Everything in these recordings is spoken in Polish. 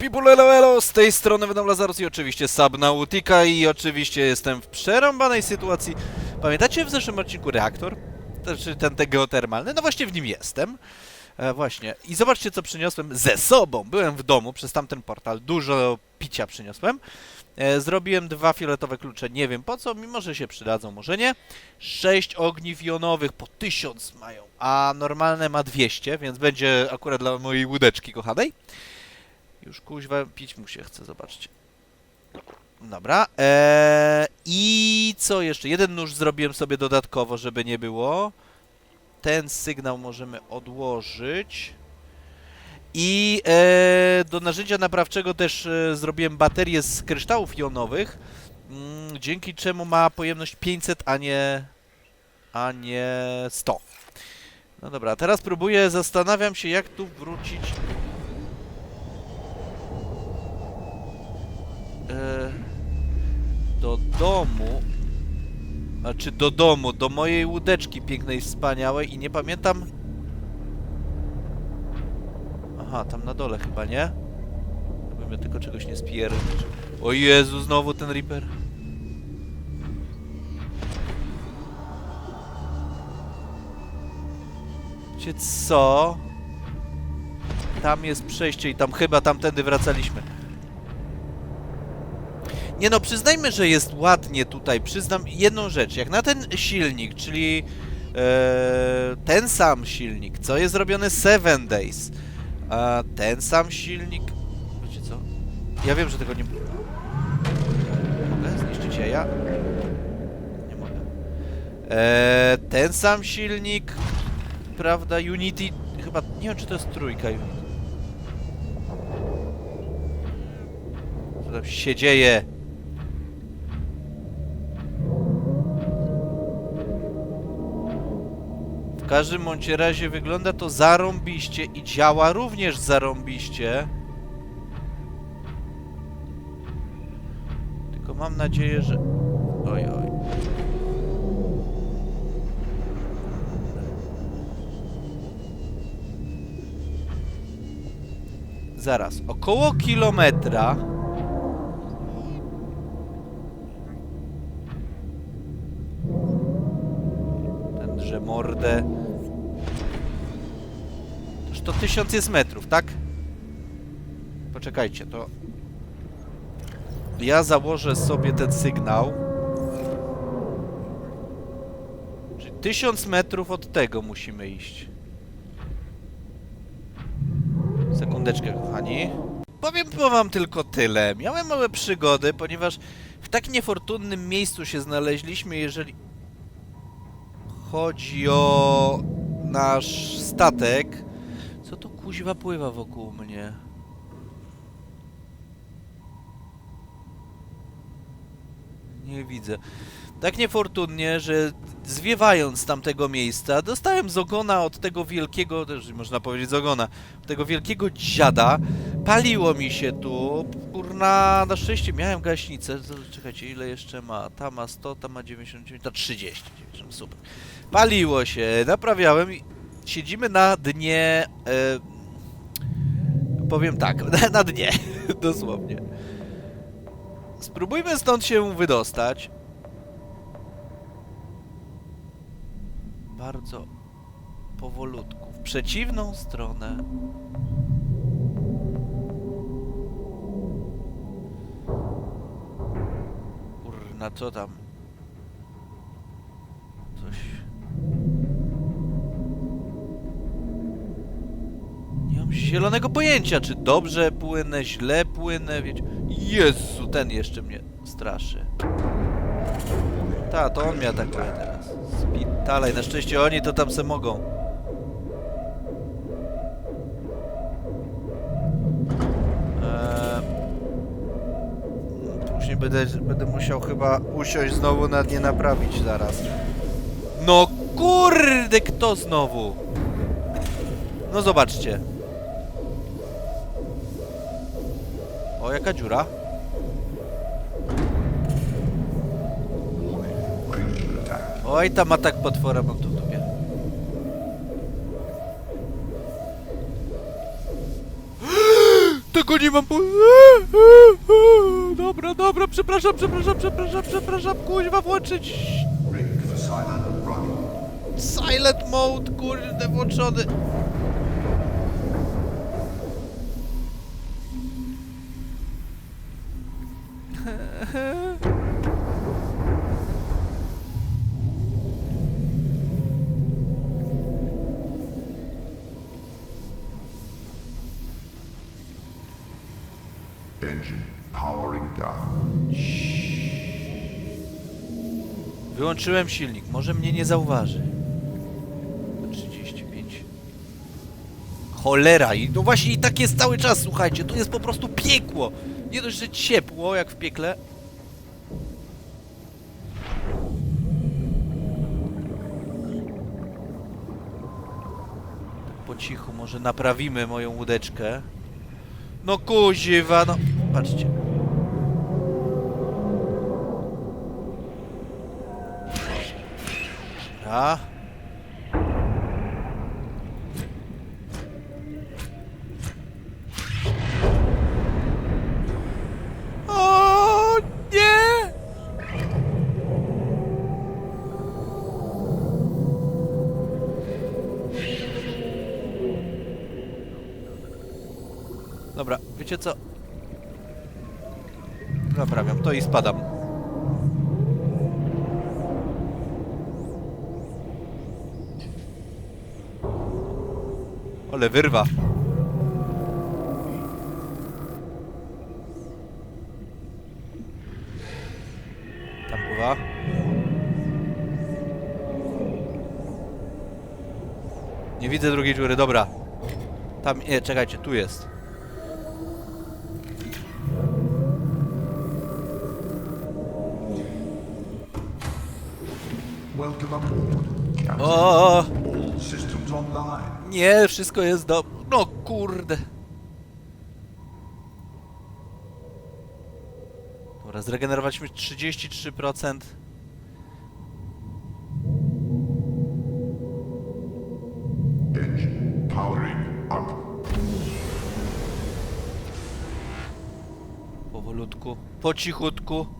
people, elo, z tej strony Venom Lazarus i oczywiście Subnautica i oczywiście jestem w przerąbanej sytuacji. Pamiętacie w zeszłym odcinku reaktor? Znaczy ten, ten geotermalny? No właśnie w nim jestem. E, właśnie. I zobaczcie co przyniosłem ze sobą. Byłem w domu przez tamten portal, dużo picia przyniosłem. E, zrobiłem dwa fioletowe klucze, nie wiem po co, mimo że się przydadzą, może nie. Sześć ogniw jonowych, po tysiąc mają, a normalne ma 200, więc będzie akurat dla mojej łódeczki kochanej. Już kuźwa pić mu się chce, zobaczcie. Dobra. Eee, I co jeszcze? Jeden nóż zrobiłem sobie dodatkowo, żeby nie było. Ten sygnał możemy odłożyć. I e, do narzędzia naprawczego też e, zrobiłem baterię z kryształów jonowych, mm, dzięki czemu ma pojemność 500, a nie, a nie 100. No dobra, teraz próbuję, zastanawiam się jak tu wrócić do domu. Znaczy do domu, do mojej łódeczki pięknej, wspaniałej i nie pamiętam... Aha, tam na dole chyba, nie? Bym tylko czegoś nie spierdzić. O Jezu, znowu ten Reaper. Wiecie co? Tam jest przejście i tam chyba tamtędy wracaliśmy. Nie no, przyznajmy, że jest ładnie tutaj. Przyznam jedną rzecz. Jak na ten silnik, czyli e, ten sam silnik, co jest robiony 7 Days, a ten sam silnik... Wiecie co? Ja wiem, że tego nie... Mogę zniszczyć jaja? Nie mogę. E, ten sam silnik, prawda, Unity... Chyba, nie wiem, czy to jest trójka Unity. Co tam się dzieje? Każdym bądź razie wygląda to zarąbiście i działa również zarąbiście. Tylko mam nadzieję, że... Oj, oj. Zaraz, około kilometra... Drze mordę. Toż to tysiąc jest metrów, tak? Poczekajcie, to... Ja założę sobie ten sygnał. Czyli tysiąc metrów od tego musimy iść. Sekundeczkę, kochani. Powiem wam tylko tyle. Miałem małe przygody, ponieważ w tak niefortunnym miejscu się znaleźliśmy, jeżeli chodzi o nasz statek. Kuźwa pływa wokół mnie? Nie widzę. Tak niefortunnie, że zwiewając tamtego miejsca, dostałem z ogona od tego wielkiego, też można powiedzieć z ogona, tego wielkiego dziada. Paliło mi się tu. Kurna, na szczęście miałem gaśnicę. Czekajcie, ile jeszcze ma? Ta ma 100, ta ma 99, ta 30. Super. Paliło się, naprawiałem i siedzimy na dnie. Powiem tak, na dnie, dosłownie. Spróbujmy stąd się wydostać. Bardzo powolutku, w przeciwną stronę. Kurna, co tam? Zielonego pojęcia, czy dobrze płynę, źle płynę, wiecie... Jezu, ten jeszcze mnie straszy. Ta, to on mnie atakuje teraz. Spitalaj, na szczęście oni to tam se mogą. Eee, Później będę, będę musiał chyba usiąść znowu na nie naprawić zaraz. No kurde, kto znowu? No zobaczcie. O, jaka dziura? Oj, tam atak potwora mam tu w dupie. Tego nie mam... po- Dobra, dobra, przepraszam, przepraszam, przepraszam, przepraszam, kuźwa, włączyć... Silent mode, kurde, włączony. Wyłączyłem silnik, może mnie nie zauważy. 35. Cholera, i no właśnie i tak jest cały czas, słuchajcie, tu jest po prostu piekło. Nie dość, że ciepło, jak w piekle. Cichu, może naprawimy moją łódeczkę. No kuziwa, no. Patrzcie. A. Naprawiam to i spadam. Ale wyrwa. Tam pływa. Nie widzę drugiej dziury, dobra. Tam, nie, czekajcie, tu jest. O, nie, wszystko jest do... No kurde. Dobra, zregenerowaliśmy 33%. Engine powering up. Powolutku, po cichutku.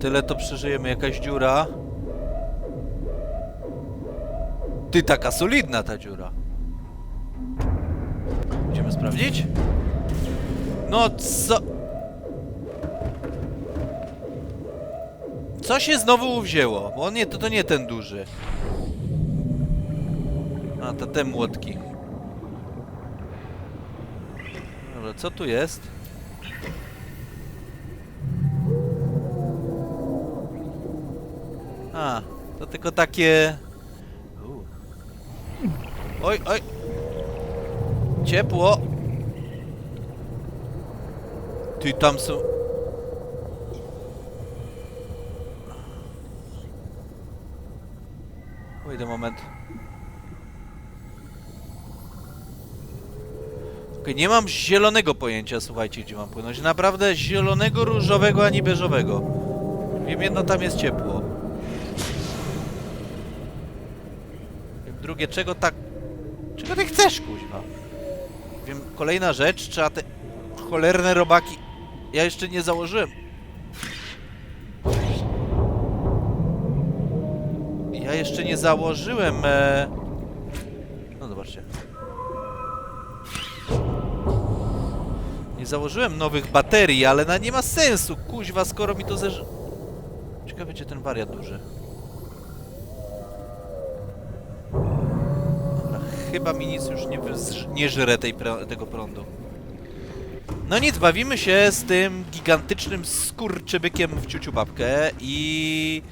Tyle to przeżyjemy. Jakaś dziura. Ty, taka solidna ta dziura. Będziemy sprawdzić? No co? Co się znowu wzięło? Bo nie, to, to nie ten duży. A, to te młotki. Dobra, co tu jest? A, to tylko takie... Oj, oj! Ciepło! Ty, tam są... Wait a moment. Okej, nie mam zielonego pojęcia, słuchajcie, gdzie mam płynąć. Naprawdę zielonego, różowego, ani beżowego. Wiem jedno, tam jest ciepło. Drugie, czego tak... Czego ty chcesz, kuźwa? Wiem, kolejna rzecz, trzeba te cholerne robaki... Ja jeszcze nie założyłem. Ja jeszcze nie założyłem... E... No zobaczcie. Nie założyłem nowych baterii, ale na nie ma sensu, kuźwa, skoro mi to zeż... Ciekawe, gdzie ten wariat duży. Chyba mi nic już nie, nie żre tej pra- tego prądu. No nic, bawimy się z tym gigantycznym skurczybykiem w ciuciu babkę i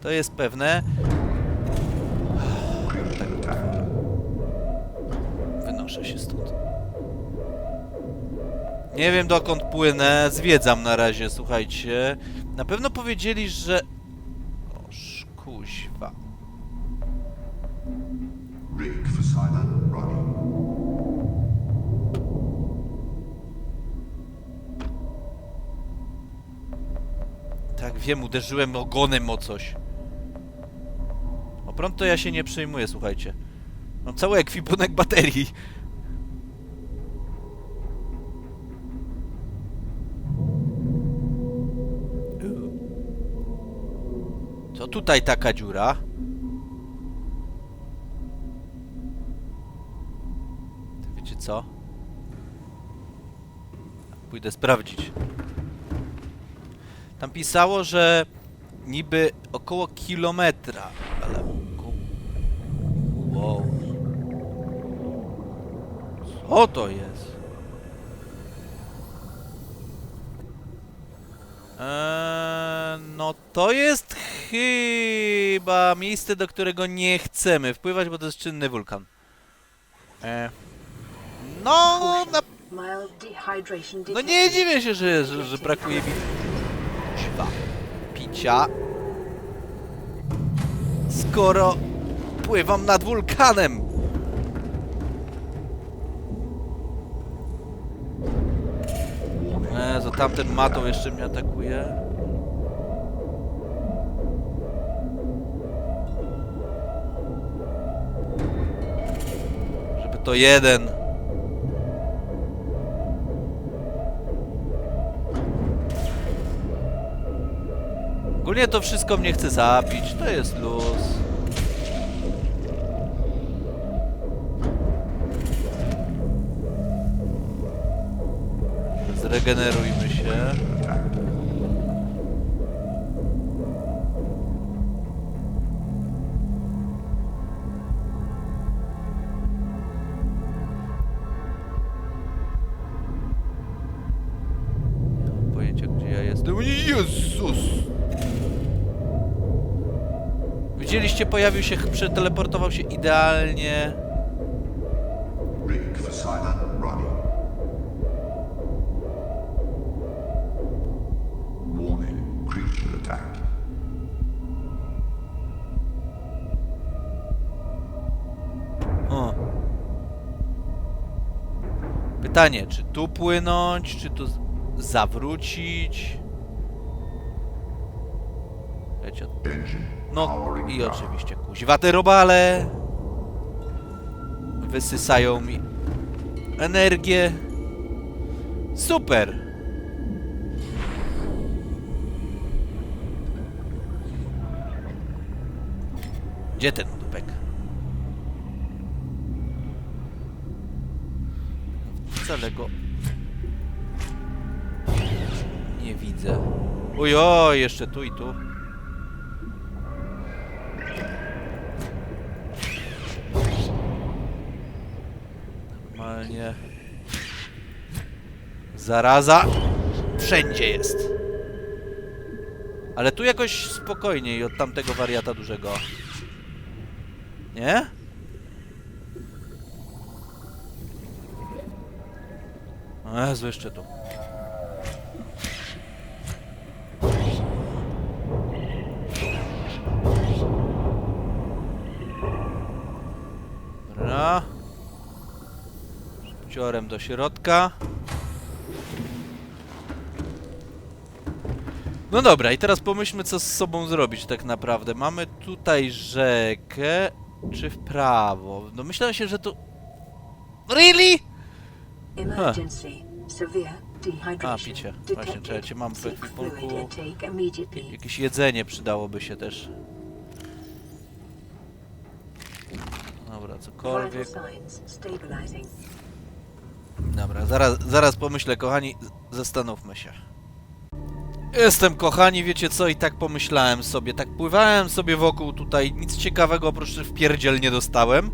to jest pewne. Attack. Wynoszę się stąd. Nie wiem dokąd płynę, zwiedzam na razie, słuchajcie. Na pewno powiedzieli, że... Oż, kuźwa. Tak, wiem, uderzyłem ogonem o coś. prąd to ja się nie przejmuję, słuchajcie. Mam cały ekwipunek baterii. Co tutaj taka dziura? Wiecie co? Pójdę sprawdzić. Tam pisało, że niby około kilometra, ale... Wow. Co to jest? Eee, no to jest chyba miejsce, do którego nie chcemy wpływać, bo to jest czynny wulkan. Eee. No, na dehydration no nie dziwię się, że, że, że brakuje mi Siwa. picia. Skoro pływam nad wulkanem. Jezu, tamten matą jeszcze mnie atakuje. Żeby to jeden. Ogólnie to wszystko mnie chce zabić, to jest luz. Zregenerujmy się. Widzieliście, pojawił się, przeteleportował się idealnie. O. Pytanie, czy tu płynąć, czy tu zawrócić? Engine no i oczywiście kuźwate robale wysysają mi energię. Super! Gdzie ten dupek? Wcale go nie widzę. Ojoj, jeszcze tu i tu. Normalnie. Zaraza wszędzie jest. Ale tu jakoś spokojniej od tamtego wariata dużego. Nie? Jezu, jeszcze tu. Do środka. No dobra, i teraz pomyślmy, co z sobą zrobić tak naprawdę. Mamy tutaj rzekę, czy w prawo? No myślałem się, że tu... Really? Emergency. A, picie. Właśnie, czekajcie, mam w ekwipunku. Jakieś jedzenie przydałoby się też. Dobra, cokolwiek. Dobra, zaraz, zaraz pomyślę, kochani, zastanówmy się. Jestem, kochani, wiecie co, i tak pomyślałem sobie, tak pływałem sobie wokół tutaj, nic ciekawego oprócz wpierdziel nie dostałem,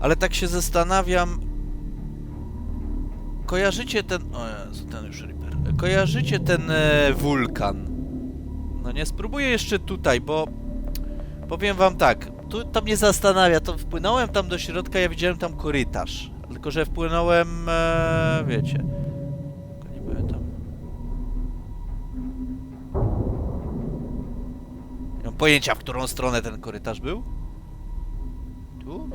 ale tak się zastanawiam, kojarzycie ten, o Jezu, ten już Reaper, kojarzycie ten e, wulkan? No nie, spróbuję jeszcze tutaj, bo powiem wam tak, tu, to mnie zastanawia, to wpłynąłem tam do środka, ja widziałem tam korytarz, tylko że wpłynąłem, e, wiecie, nie byłem tam. Nie mam pojęcia, w którą stronę ten korytarz był. Tu?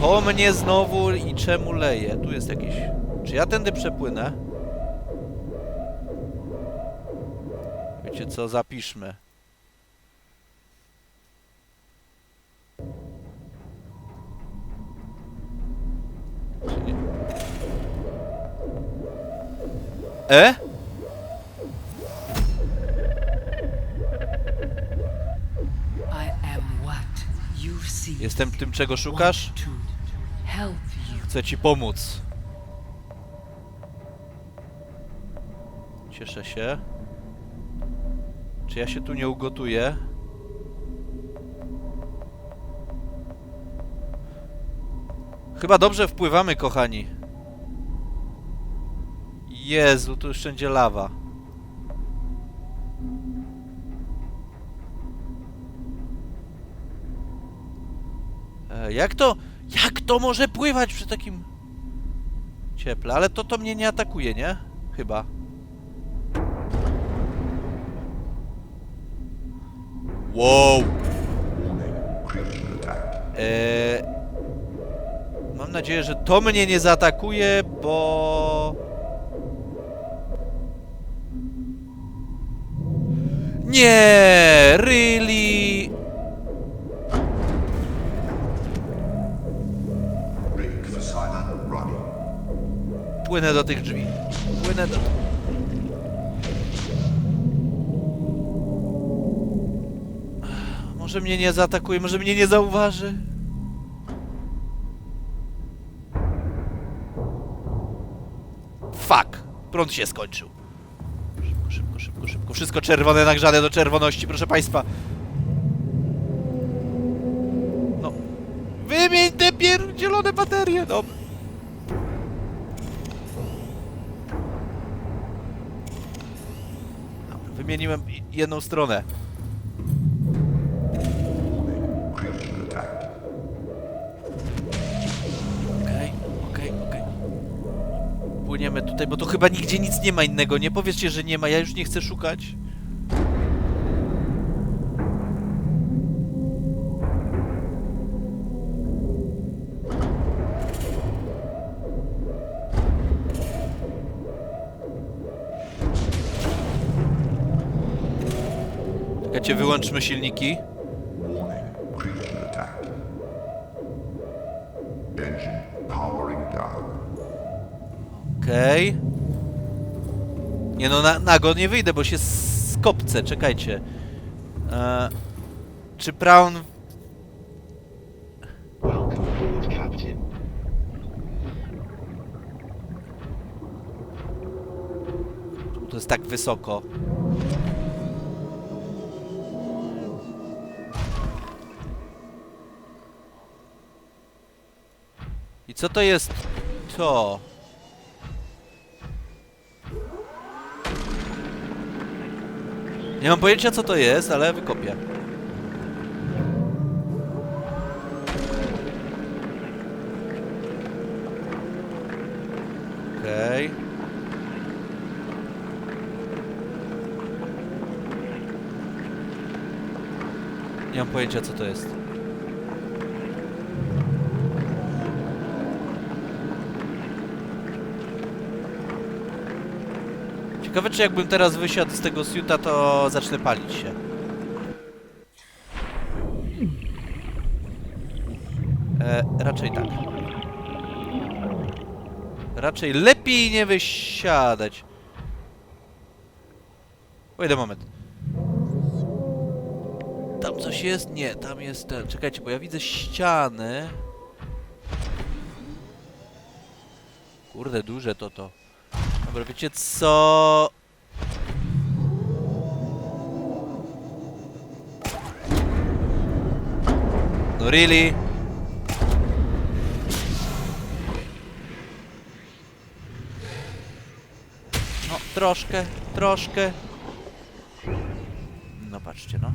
To mnie znowu i czemu leje? Tu jest jakieś... Czy ja tędy przepłynę? Wiecie co, zapiszmy. E? Jestem tym, czego szukasz? Chcę ci pomóc. Cieszę się. Czy ja się tu nie ugotuję? Chyba dobrze wpływamy, kochani. Jezu, tu już wszędzie lawa. E, jak to... Jak to może pływać przy takim... Cieple, ale to to mnie nie atakuje, nie? Chyba. Wow! Attack. Eee, mam nadzieję, że to mnie nie zaatakuje, bo... Nie! Really? Płynę do tych drzwi. Płynę do... Może mnie nie zaatakuje, może mnie nie zauważy. Fuck! Prąd się skończył. Wszystko czerwone, nagrzane do czerwoności, proszę państwa. No. Wymień te pierdzielone baterie, no. Wymieniłem jedną stronę. Płyniemy tutaj, bo to chyba nigdzie nic nie ma innego. Nie powiedzcie, że nie ma. Ja już nie chcę szukać. Czekajcie, wyłączmy silniki. Okej. Nie no, na, nago nie wyjdę, bo się skopcę, czekajcie. E, czy Brown... To jest tak wysoko. I co to jest to? Nie mam pojęcia co to jest, ale wykopię. Okej. Nie mam pojęcia co to jest. Ciekawe czy jakbym teraz wysiadł z tego suita, to zacznę palić się. E, raczej tak. Raczej lepiej nie wysiadać. Wait moment. Tam coś jest? Nie, tam jest ten. Czekajcie, bo ja widzę ściany. Kurde, duże to to. Dobra, wiecie co? No really? No, troszkę, troszkę. No patrzcie, no.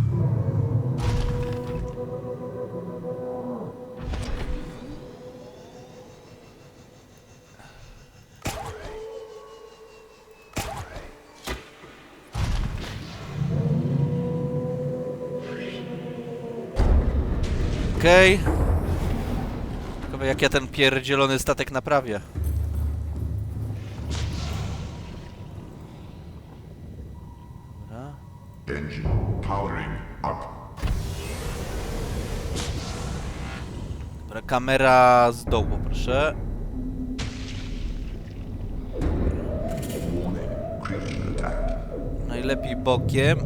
Okej. Ciekawe jak ja ten pierdzielony statek naprawię. Dobra. Engine powering up. Dobra, kamera z dołu, proszę. Najlepiej bokiem.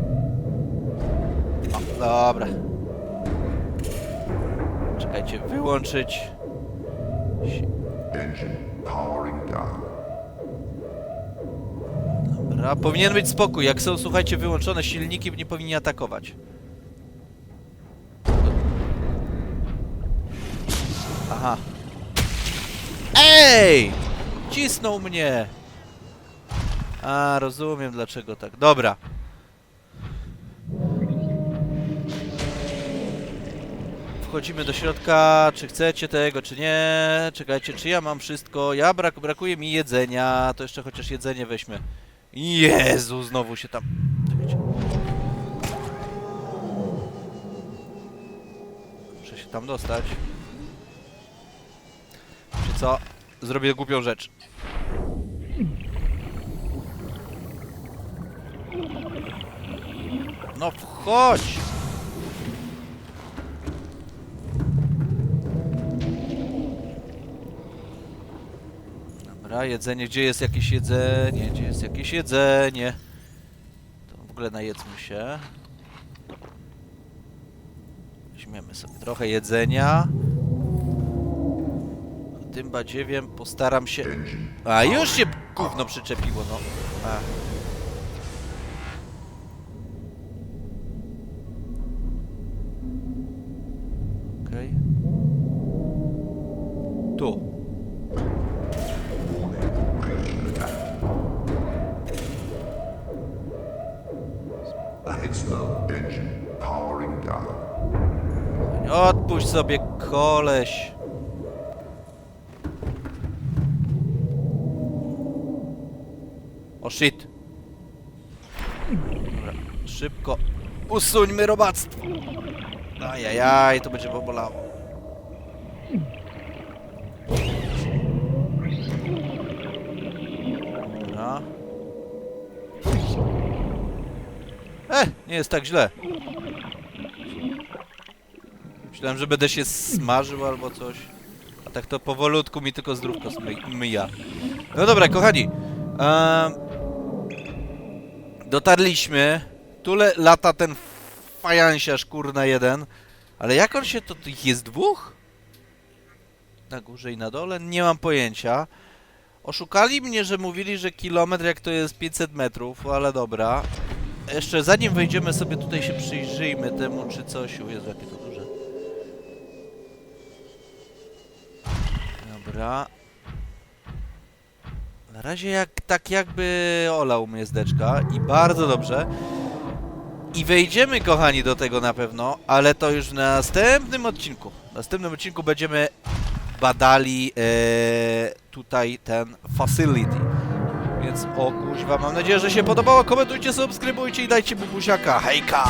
O, dobra. Czekajcie, wyłączyć. Dobra, powinien być spokój. Jak są, słuchajcie, wyłączone silniki, nie powinni atakować. Aha. Ej! Cisnął mnie! A, rozumiem dlaczego tak. Dobra. Wchodzimy do środka, czy chcecie tego, czy nie. Czekajcie, czy ja mam wszystko. Ja brak, brakuje mi jedzenia. To jeszcze chociaż jedzenie weźmy. Jezu, znowu się tam... Muszę się tam dostać. Czy co? Zrobię głupią rzecz. No wchodź! Dobra, jedzenie, gdzie jest jakieś jedzenie? Gdzie jest jakieś jedzenie? To w ogóle najedzmy się. Weźmiemy sobie trochę jedzenia. Tym badziewiem postaram się... A, już się gówno przyczepiło, no. A. koleś. O shit. Dobra, szybko. Usuńmy robactwo. Ajajaj, to będzie pobolało. Dobra. E, nie jest tak źle. Myślałem, że będę się smażył albo coś. A tak to powolutku mi tylko zdrówko myja. No dobra, kochani. Em, dotarliśmy. Tu le- lata ten fajansiarz, kurna, jeden. Ale jak on się to... ich jest dwóch? Na górze i na dole? Nie mam pojęcia. Oszukali mnie, że mówili, że kilometr jak to jest 500 metrów, ale dobra. Jeszcze zanim wejdziemy sobie tutaj się przyjrzyjmy temu, czy coś... Jezu, jakie to duże. Dobra. Na razie jak, tak jakby olał mnie zdeczka i bardzo dobrze. I wejdziemy, kochani, do tego na pewno, ale to już w następnym odcinku. W następnym odcinku będziemy badali e, tutaj ten facility. Więc o kuźwa, mam nadzieję, że się podobało. Komentujcie, subskrybujcie i dajcie bubusiaka. Hejka!